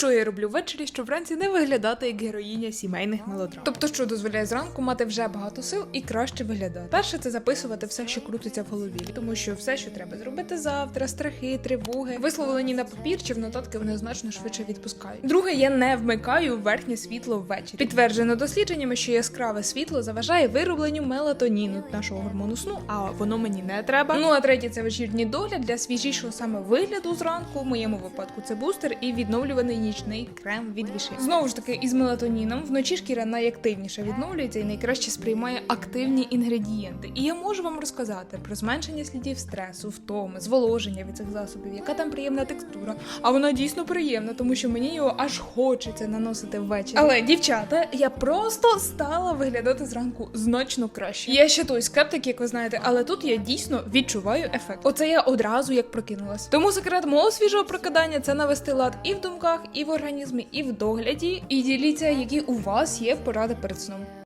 Що я роблю ввечері, щоб вранці не виглядати як героїня сімейних мелодрам. Тобто, що дозволяє зранку мати вже багато сил і краще виглядати. Перше, це записувати все, що крутиться в голові, тому що все, що треба зробити завтра, страхи, тривоги, висловлені на папір чи в нотатки, вони значно швидше відпускають. Друге, я не вмикаю верхнє світло ввечері. Підтверджено дослідженнями, що яскраве світло заважає виробленню мелатоніну, нашого гормону сну, а воно мені не треба. Ну а третє це вечірній догляд для свіжішого саме вигляду зранку. В моєму випадку це бустер і відновлюваний нічний крем від віши. Знову ж таки, із мелатоніном вночі шкіра найактивніше відновлюється і найкраще сприймає активні інгредієнти. І я можу вам розказати про зменшення слідів стресу, втоми, зволоження від цих засобів, яка там приємна текстура. А вона дійсно приємна, тому що мені його аж хочеться наносити ввечері. Але дівчата, я просто стала виглядати зранку значно краще. Я ще той скептик, як ви знаєте, але тут я дійсно відчуваю ефект. Оце я одразу як прокинулась. Тому секрет мого свіжого прокидання це навести лад і в думках, і в організмі, і в догляді. І діліться, які у вас є поради перед сном.